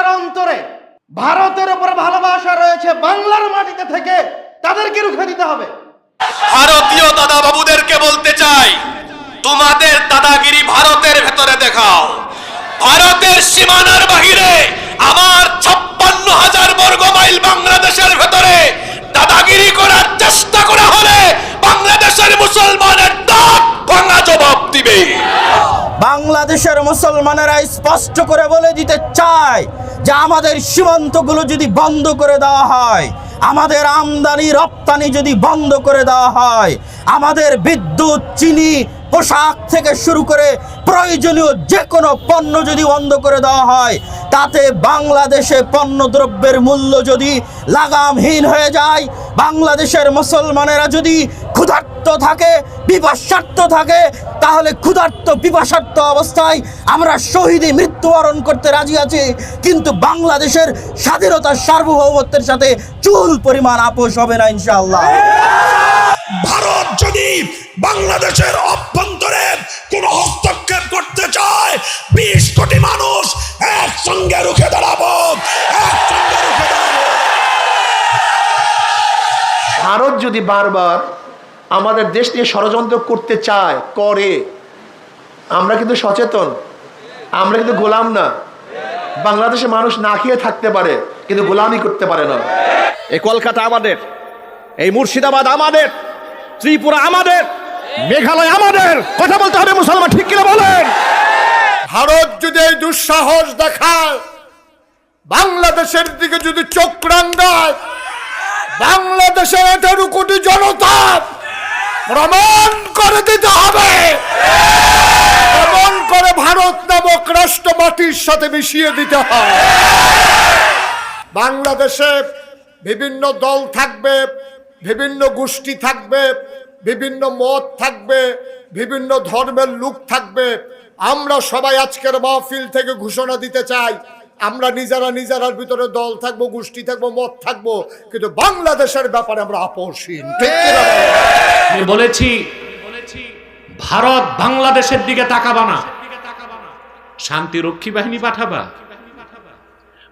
যার অন্তরে ভারতের উপর ভালোবাসা রয়েছে বাংলার মাটিতে থেকে, তাদেরকে রুখে দিতে হবে। ভারতীয় দাদা বাবুদেরকে বলতে চাই, তোমাদের দাদাগিরি ভারতের ভেতরে দেখাও। ভারতের সীমানার বাহিরে আমার ছাপ্পান্ন হাজার বর্গ মাইল বাংলাদেশের ভেতরে দাদাগিরি করার চেষ্টা করা হলে বাংলাদেশের মুসলমানের দাঁত ভাঙা জবাব দিবে। বাংলাদেশের মুসলমানেরা স্পষ্ট করে বলে দিতে চায় যে আমাদের সীমান্তগুলো যদি বন্ধ করে দেওয়া হয়, আমাদের আমদানি, রপ্তানি যদি বন্ধ করে দেওয়া হয়, আমাদের বিদ্যুৎ, চিনি, পোশাক থেকে শুরু করে প্রয়োজনীয় যে কোনো পণ্য যদি বন্ধ করে দেওয়া হয়, তাতে বাংলাদেশে পণ্যদ্রব্যের মূল্য যদি লাগামহীন হয়ে যায় বাংলাদেশের মুসলমানেরা যদি ক্ষুধার্ত থাকে বিপাসার্থ থাকে, তাহলে ক্ষুধার্ত বিপাসার্থ অবস্থায় আমরা শহীদে মৃত্যুবরণ করতে রাজি আছি। কিন্তু বাংলাদেশের স্বাধীনতার সার্বভৌমত্বের সাথে চুল পরিমাণ আপোষ হবে না ইনশাআল্লাহ। ভারত যদি বাংলাদেশের অভ্যন্তরে কোন যদি বারবার আমাদের দেশ নিয়ে ষড়যন্ত্র করতে চায় করে আমরা কিন্তু সচেতন আমরা কিন্তু গোলাম না। বাংলাদেশে মানুষ না খেয়ে থাকতে পারে কিন্তু গোলামি করতে পারে না। এই কলকাতা আমাদের এই মুর্শিদাবাদ আমাদের ত্রিপুরা আমাদের মেঘালয় আমাদের। কথা বলতে হবে মুসলমান ঠিক কিনা বলেন? ভারত যদি এই দুঃসাহস দেখায় বাংলাদেশের দিকে যদি চোখ রাঙ্গায় বাংলাদেশের আঠারো কোটি জনতা প্রমাণ করে দিতে হবে। প্রমাণ করে ভারত নামক রাষ্ট্র মাটির সাথে মিশিয়ে দিতে হবে। বাংলাদেশে বিভিন্ন দল থাকবে, বিভিন্ন গোষ্ঠী থাকবে, বিভিন্ন মত থাকবে, বিভিন্ন ধর্মের লোক থাকবে। আমরা সবাই আজকের মাহফিল থেকে ঘোষণা দিতে চাই আমরা নিজেরা নিজেরার ভিতরে দল থাকব, গোষ্ঠী থাকব, মত থাকব, কিন্তু বাংলাদেশের ব্যাপারে আমরা আপোষহীন। বলেছি, ভারত বাংলাদেশের দিকে তাকাবা না। শান্তিরক্ষী বাহিনী পাঠাবা।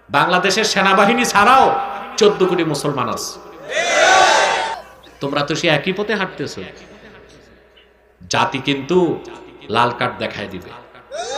বাংলাদেশের সেনাবাহিনী ছাড়াও চোদ্দ কোটি মুসলমান আছে। তোমরা তো সে একই পথে হাঁটতেছো। জাতি কিন্তু লাল কার্ড দেখায় দিবে।